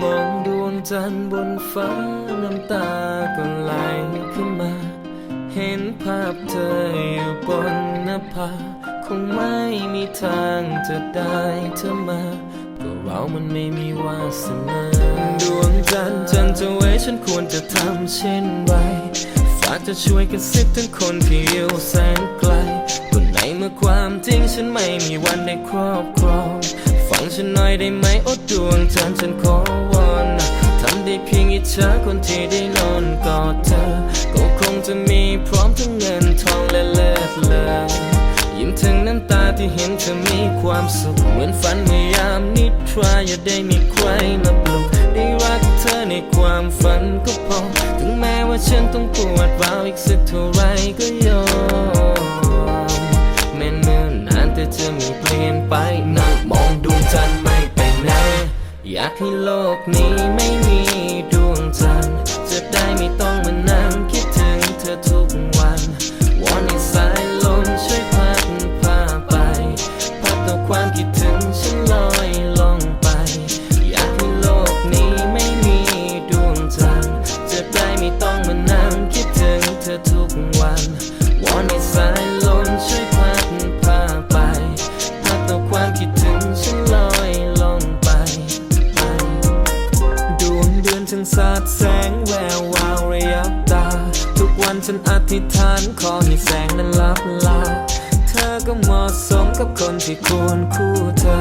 มองดวงจันทร์บนฟ้าน้ำตาก็ไหลขึ้นมา เห็นภาพเธออยู่บนหน้าผาคงไม่มีทางจะได้เธอมาก็เรามันไม่มีวาสนาดวงจันทร์จันทร์จะไว้ฉันควรจะทำเช่นไรฝากจะช่วยกันซิบถึงคนที่อยู่แสนไกลก็ในเมื่อความจริงฉันไม่มีวันได้ครอบครอง ฉันหน่อยได้ไหมโอ้ดวงจันทร์ฉันขอวอนนะทำได้เพียงอิจฉาคนที่ได้นอนกอดเธอ ก็คงจะมีพร้อมทั้งเงินทองและเลิศเลอยิ้มถึงน้ำตาที่เห็นเธอมีความสุข เหมือนฝันเมื่อยามนิทราอย่าได้มีใครมาปลุกได้รักเธอในความฝันก็พอ ถึงแม้ว่าฉันต้องปวดร้าวอีกสักเท่าไรก็ยอมแม้เนิ่นนานแต่จะไม่เปลี่ยนไปนั่ง จันทร์ไม่ไปไหน อยากให้โลกนี้ไม่มีดวงจันทร์จะได้ไม่ต้องมานั่งคิดถึงเธอทุกวันวอนให้สายลมช่วยพัดพาไป พัดเอาความคิดถึงฉันลอยลงไป อยากให้โลกนี้ไม่มีดวงจันทร์จะได้ไม่ต้องมานั่งคิดถึงเธอทุกวันวอนให้สายลม สาดแสงแวววาวระยับตา ทุกวันฉันอธิษฐานขอให้แสงนั้นลับลา เธอก็เหมาะสมกับคนที่ควรคู่เธอ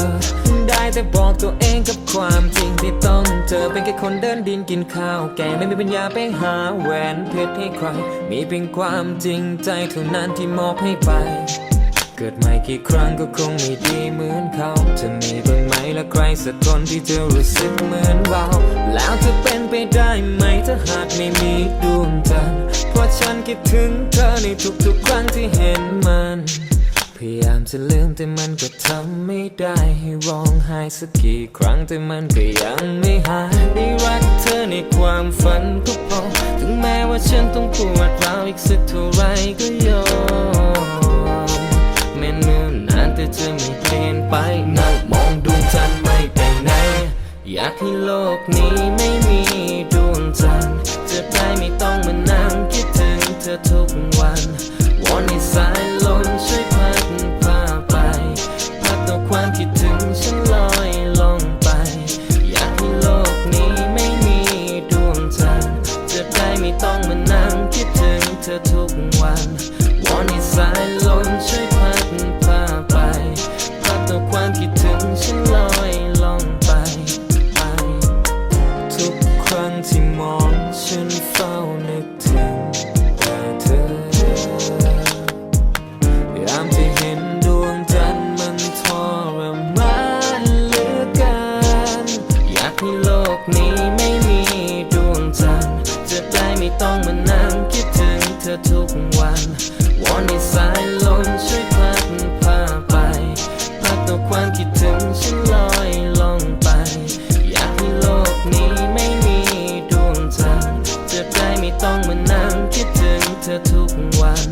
ได้แต่บอกตัวเองกับความจริงที่ต้องเจอเป็นแค่คนเดินดินกินข้าวแก่ไม่มีปัญญาไปหาแหวนเพชรให้ใคร มีเพียงความจริงใจเท่านั้นที่มอบให้ไป เกิดใหม่กี่ครั้งก็คงไม่ดีเหมือนเขาจะมีบ้างไหมและใครสักคนที่จะรู้สึกเหมือนเราแล้วจะเป็นไปได้ไหมถ้าหากไม่มีดวงจันทร์เพราะฉันคิดถึงเธอในทุกๆครั้งที่เห็นมัน พยายามจะลืมแต่มันก็ทำไม่ได้ให้ร้องไห้สักกี่ครั้งแต่มันก็ยังไม่หายได้รักเธอในความฝันก็พอถึงแม้ว่าฉันต้องปวดร้าวอีกสักเท่าไรก็ยอ แต่จะไม่เปลี่ยนไปนั่งมองดวงจันทร์ไม่ไปไหน อยากให้โลกนี้ไม่มีดวงจันทร์จะได้ไม่ต้องมานั่งคิดถึงเธอทุกวันวอนให้สายลมช่วยพัดพาไปพัดเอาความคิดถึงฉันลอยลงไป อยากให้โลกนี้ไม่มีดวงจันทร์จะได้ไม่ต้องมานั่งคิดถึงเธอทุกวันวอนให้สายลมช่วยพัด กนี้ไม่มีดวงจันทร์จะได้ไม่ต้องมานั่งคิดถึงเธอทุกวันวอนให้สายลมช่วยพัดพาไป พัดตัวความคิดถึงฉันลอยลองไป อยากให้โลกนี้ไม่มีดวงจันทร์จะได้ไม่ต้องมานั่งคิดถึงเธอทุกวัน